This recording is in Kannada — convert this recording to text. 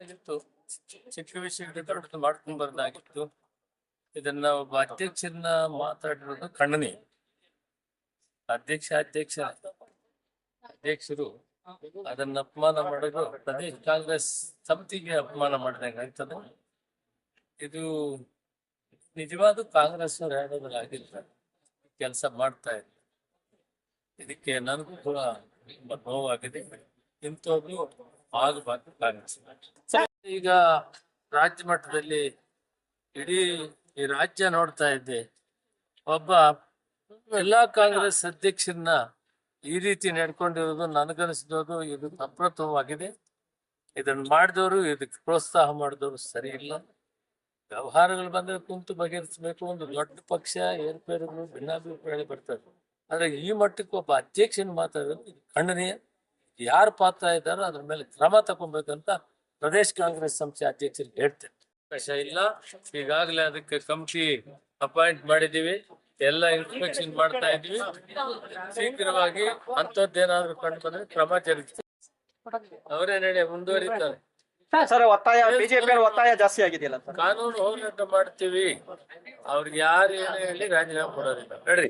ಆಗಿತ್ತು ಚಿಕ್ಕ ವಿಷಯಕ್ಕೆ ಮಾಡ್ಕೊಂಡು ಬರೋದಾಗಿತ್ತು ಇದನ್ನ ಒಬ್ಬ ಅಧ್ಯಕ್ಷರನ್ನ ಮಾತಾಡಿರೋದು ಖಂಡನೀಯ ಅಧ್ಯಕ್ಷ ಅಧ್ಯಕ್ಷ. ಅಧ್ಯಕ್ಷರು ಅದನ್ನ ಅಪಮಾನ ಮಾಡೋದು ಪ್ರದೇಶ ಕಾಂಗ್ರೆಸ್ ಸಮಿತಿಗೆ ಅಪಮಾನ ಮಾಡಿದಂಗೆ ಆಗ್ತದೆ ಇದು ನಿಜವಾದ ಕಾಂಗ್ರೆಸ್ ಆಗಿಲ್ಲ ಕೆಲಸ ಮಾಡ್ತಾ ಇದೆ ಇದಕ್ಕೆ ನನಗೂ ಕೂಡ ತುಂಬಾ ನೋವಾಗಿದೆ. ಇಂಥವ್ರು ಆಗಬಾರ್ದು ಈಗ ರಾಜ್ಯ ಮಟ್ಟದಲ್ಲಿ ಇಡೀ ಈ ರಾಜ್ಯ ನೋಡ್ತಾ ಇದ್ದೆ ಒಬ್ಬ ಎಲ್ಲಾ ಕಾಂಗ್ರೆಸ್ ಅಧ್ಯಕ್ಷರನ್ನ ಈ ರೀತಿ ನಡ್ಕೊಂಡಿರೋದು ನನಗನಿಸಿದೋದು ಇದು ಅಪ್ರತವಾಗಿದೆ. ಇದನ್ನ ಮಾಡಿದವರು ಇದಕ್ಕೆ ಪ್ರೋತ್ಸಾಹ ಮಾಡಿದವರು ಸರಿ ಇಲ್ಲ. ವ್ಯವಹಾರಗಳು ಬಂದ್ರೆ ಕುಂತು ಬಗೆಹರಿಸಬೇಕು. ಒಂದು ದೊಡ್ಡ ಪಕ್ಷ ಏರ್ಪೇರುಗಳು ಭಿನ್ನಾಭಿಪ್ರಾಯ ಬರ್ತದೆ ಆದ್ರೆ ಈ ಮಟ್ಟಕ್ಕೆ ಒಬ್ಬ ಅಧ್ಯಕ್ಷನ ಮಾತಾಡೋದು ಇದು ಖಂಡನೀಯ. ಯಾರು ಪಾತ್ರ ಇದ್ದಾರೋ ಅದ್ರ ಮೇಲೆ ಕ್ರಮ ತಗೊಬೇಕಂತ ಪ್ರದೇಶ್ ಕಾಂಗ್ರೆಸ್ ಸಂಸ್ಥೆ ಅಧ್ಯಕ್ಷರಿಗೆ ಹೇಳ್ತೇನೆ. ಅವಕಾಶ ಇಲ್ಲ. ಈಗಾಗಲೇ ಅದಕ್ಕೆ ಕಮಿಟಿ ಅಪಾಯಿಂಟ್ ಮಾಡಿದೀವಿ ಎಲ್ಲ ಇನ್ಸ್ಪೆಕ್ಷನ್ ಮಾಡ್ತಾ ಇದೀವಿ ಶೀಘ್ರವಾಗಿ ಅಂತದ್ದೇನಾದ್ರೂ ಕಂಡು ಬಂದ್ರೆ ಕ್ರಮ ಜರುಗಿಸ್ತೀವಿ ಅವರೇ ನಡೆ ಮುಂದುವರಿತಾರೆ. ಸರ್ ಒತ್ತಾಯ ಬಿಜೆಪಿ ಒತ್ತಾಯ ಜಾಸ್ತಿ ಆಗಿದೆಯಲ್ಲ ಸರ್ ಕಾನೂನು ಹೋರಾಟ ಮಾಡ್ತೀವಿ. ಅವ್ರಿಗೆ ಯಾರು ಏನೇ ಹೇಳಿ ರಾಜೀನಾಮೆ ಕೊಡೋದಿಲ್ಲ. ನಡ್ರಿ.